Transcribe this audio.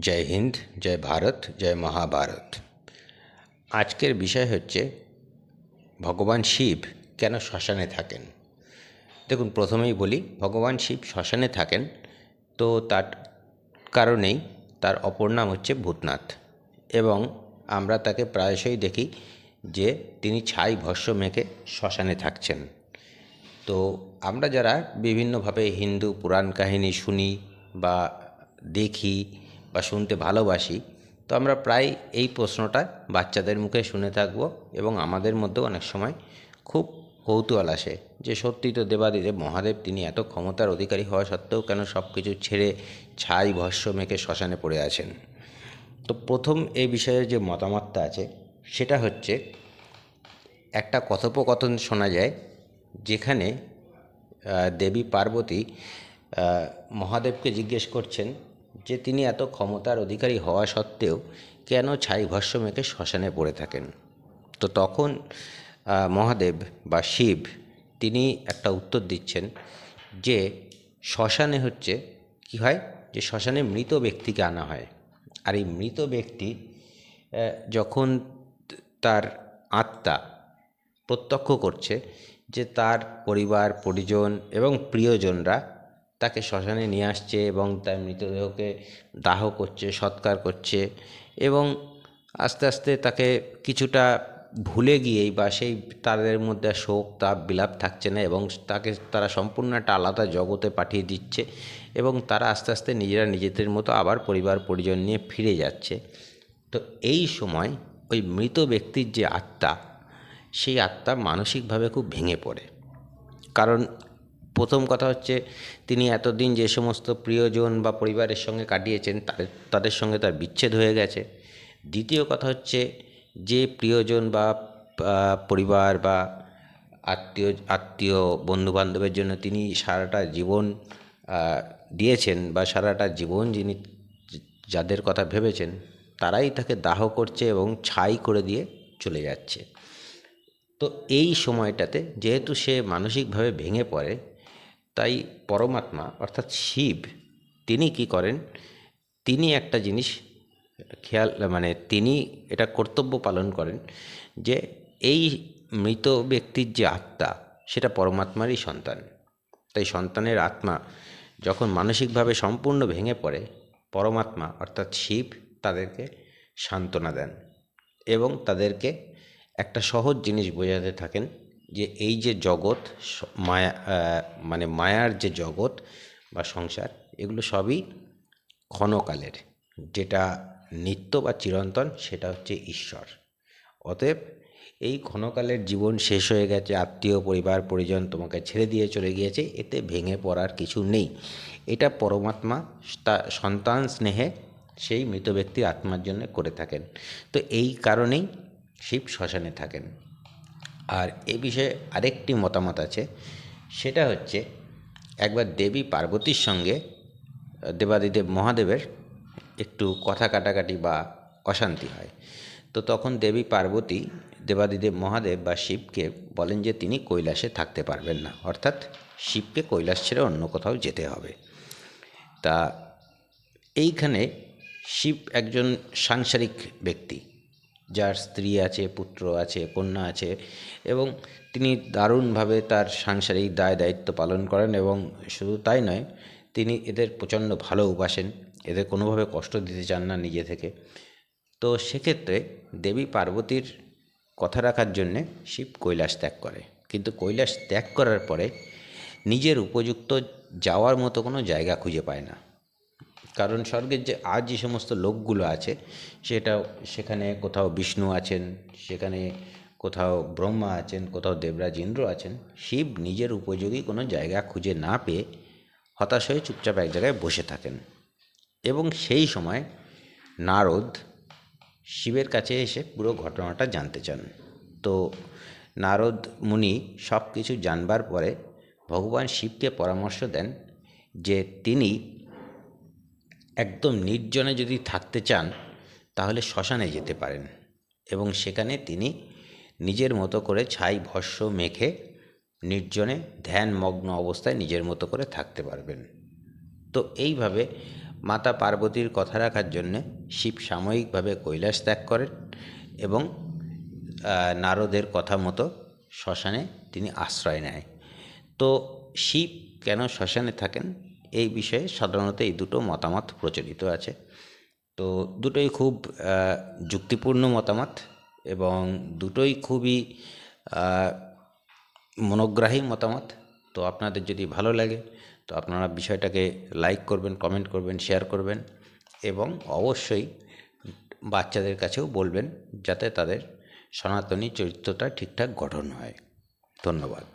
জয় হিন্দ, জয় ভারত, জয় মহাভারত। আজকের বিষয় হচ্ছে, ভগবান শিব কেন শ্মশানে থাকেন? দেখুন, প্রথমেই বলি, ভগবান শিব শ্মশানে থাকেন তো তার কারণেই তার অপর নাম হচ্ছে ভূতনাথ এবং আমরা তাকে প্রায়শই দেখি যে তিনি ছাই ভস্য মেখে শ্মশানে থাকছেন। তো আমরা যারা বিভিন্নভাবে হিন্দু পুরাণ কাহিনী শুনি বা দেখি বা শুনতে ভালোবাসি, তো আমরা প্রায় এই প্রশ্নটা বাচ্চাদের মুখে শুনে থাকব এবং আমাদের মধ্যেও অনেক সময় খুব কৌতূহল আসে যে সত্যি তো দেবাদিদেব মহাদেব, তিনি এত ক্ষমতার অধিকারী হওয়া সত্ত্বেও কেন সব কিছু ছেড়ে ছাই ভস্য মেখে শ্মশানে পড়ে আছেন? তো প্রথম এই বিষয়ে যে মতামতটা আছে, সেটা হচ্ছে একটা কথোপকথন শোনা যায় যেখানে দেবী পার্বতী মহাদেবকে জিজ্ঞেস করছেন যে তিনি এত ক্ষমতার অধিকারী হওয়া সত্ত্বেও কেন ছাই ভস্য মেখে শ্মশানে পড়ে থাকেন? তো তখন মহাদেব বা শিব তিনি একটা উত্তর দিচ্ছেন যে শ্মশানে হচ্ছে কি হয়? যে শ্মশানে মৃত ব্যক্তিকে আনা হয়। আর এই মৃত ব্যক্তি যখন তার আত্মা প্রত্যক্ষ করছে যে তার পরিবার, পরিজন এবং প্রিয়জনরা তাকে শ্মশানে নিয়ে আসছে এবং তার মৃতদেহকে দাহ করছে, সৎকার করছে এবং আস্তে আস্তে তাকে কিছুটা ভুলে গিয়েই বা সেই তাদের মধ্যে শোক, তাপ, বিলাপ থাকছে না এবং তাকে তারা সম্পূর্ণ একটা আলাদা জগতে পাঠিয়ে দিচ্ছে এবং তারা আস্তে আস্তে নিজেরা নিজেদের মতো আবার পরিবার, পরিজন নিয়ে ফিরে যাচ্ছে। তো এই সময় ওই মৃত ব্যক্তির যে আত্মা, সেই আত্মা মানসিকভাবে খুব ভেঙে পড়ে। কারণ প্রথম কথা হচ্ছে তিনি এতদিন যে সমস্ত প্রিয়জন বা পরিবারের সঙ্গে কাটিয়েছেন তাদের তাদের সঙ্গে তার বিচ্ছেদ হয়ে গেছে। দ্বিতীয় কথা হচ্ছে যে প্রিয়জন বা পরিবার বা আত্মীয় আত্মীয় বন্ধুবান্ধবের জন্য তিনি সারাটা জীবন দিয়েছেন বা সারাটা জীবন যিনি যাদের কথা ভেবেছেন, তারাই তাকে দাহ করছে এবং ছাই করে দিয়ে চলে যাচ্ছে। তো এই সময়টাতে যেহেতু সে মানসিকভাবে ভেঙে পড়ে তাই পরমাত্মা, অর্থাৎ শিব, তিনি কি করেন? তিনি একটা জিনিস খেয়াল মানে তিনি এটা কর্তব্য পালন করেন যে এই মৃত ব্যক্তির যে আত্মা, সেটা পরমাত্মারই সন্তান। তাই সন্তানের আত্মা যখন মানসিকভাবে সম্পূর্ণ ভেঙে পড়ে, পরমাত্মা, অর্থাৎ শিব, তাদেরকে সান্ত্বনা দেন এবং তাদেরকে একটা সহজ জিনিস বোঝাতে থাকেন যে এই যে জগৎ মায়া মানে মায়ার যে জগৎ বা সংসার, এগুলো সবই ক্ষণকালের। যেটা নিত্য বা চিরন্তন, সেটা হচ্ছে ঈশ্বর। অতএব এই ক্ষণকালের জীবন শেষ হয়ে গেছে, আত্মীয়, পরিবার, পরিজন তোমাকে ছেড়ে দিয়ে চলে গিয়েছে, এতে ভেঙে পড়ার কিছু নেই। এটা পরমাত্মা, তা সন্তান স্নেহে সেই মৃত ব্যক্তির আত্মার জন্য করে থাকেন। তো এই কারণেই শিব শ্মশানে থাকেন। আর এ বিষয়ে আরেকটি মতামত আছে, সেটা হচ্ছে একবার দেবী পার্বতীর সঙ্গে, দেবাদিদেব মহাদেবের একটু কথা কাটাকাটি বা অশান্তি হয়, তো তখন দেবী পার্বতী দেবাদিদেব মহাদেব বা শিবকে বলেন যে তিনি কৈলাসে থাকতে পারবেন না, অর্থাৎ শিবকে কৈলাস ছেড়ে অন্য কোথাও যেতে হবে। তা এইখানে শিব একজন সাংসারিক ব্যক্তি যার স্ত্রী আছে, পুত্র আছে, কন্যা আছে এবং তিনি দারুণভাবে তার সাংসারিক দায় দায়িত্ব পালন করেন এবং শুধু তাই নয়, তিনি এদের প্রচণ্ড ভালোবাসেন এদের কোনোভাবে কষ্ট দিতে চান না নিজে থেকে। তো সেক্ষেত্রে দেবী পার্বতীর কথা রাখার জন্যে শিব কৈলাস ত্যাগ করে। কিন্তু কৈলাস ত্যাগ করার পরে নিজের উপযুক্ত যাওয়ার মতো কোনো জায়গা খুঁজে পায় না। কারণ স্বর্গের যে, আজ যে সমস্ত লোকগুলো আছে, সেটা সেখানে কোথাও বিষ্ণু আছেন, সেখানে কোথাও ব্রহ্মা আছেন, কোথাও দেবরাজ ইন্দ্র আছেন, শিব নিজের উপযোগী কোনো জায়গা খুঁজে না পেয়ে হতাশ হয়ে চুপচাপ এক জায়গায় বসে থাকেন। এবং সেই সময় নারদ শিবের কাছে এসে পুরো ঘটনাটা জানতে চান। তো নারদ মুনি সব কিছু জানবার পরে ভগবান শিবকে পরামর্শ দেন যে তিনি একদম নির্জনে যদি থাকতে চান, তাহলে শ্মশানে যেতে পারেন এবং সেখানে তিনি নিজের মতো করে ছাই ভস্য মেখে নির্জনে ধ্যানমগ্ন অবস্থায় নিজের মতো করে থাকতে পারবেন। তো এইভাবে মাতা পার্বতীর কথা রাখার জন্যে শিব সাময়িকভাবে কৈলাস ত্যাগ করেন এবং নারদের কথা মতো শ্মশানে তিনি আশ্রয় নেয়। তো শিব কেন শ্মশানে থাকেন? এই বিষয়ে সাধারণত এই দুটো মতামত প্রচলিত আছে। তো দুটোই খুব যুক্তিপূর্ণ মতামত এবং দুটোই খুবই মনোগ্রাহী মতামত। তো আপনাদের যদি ভালো লাগে, তো আপনারা বিষয়টাকে লাইক করবেন, কমেন্ট করবেন, শেয়ার করবেন এবং অবশ্যই বাচ্চাদের কাছেও বলবেন যাতে তাদের সনাতনী চরিত্রটা ঠিকঠাক গঠন হয়। ধন্যবাদ।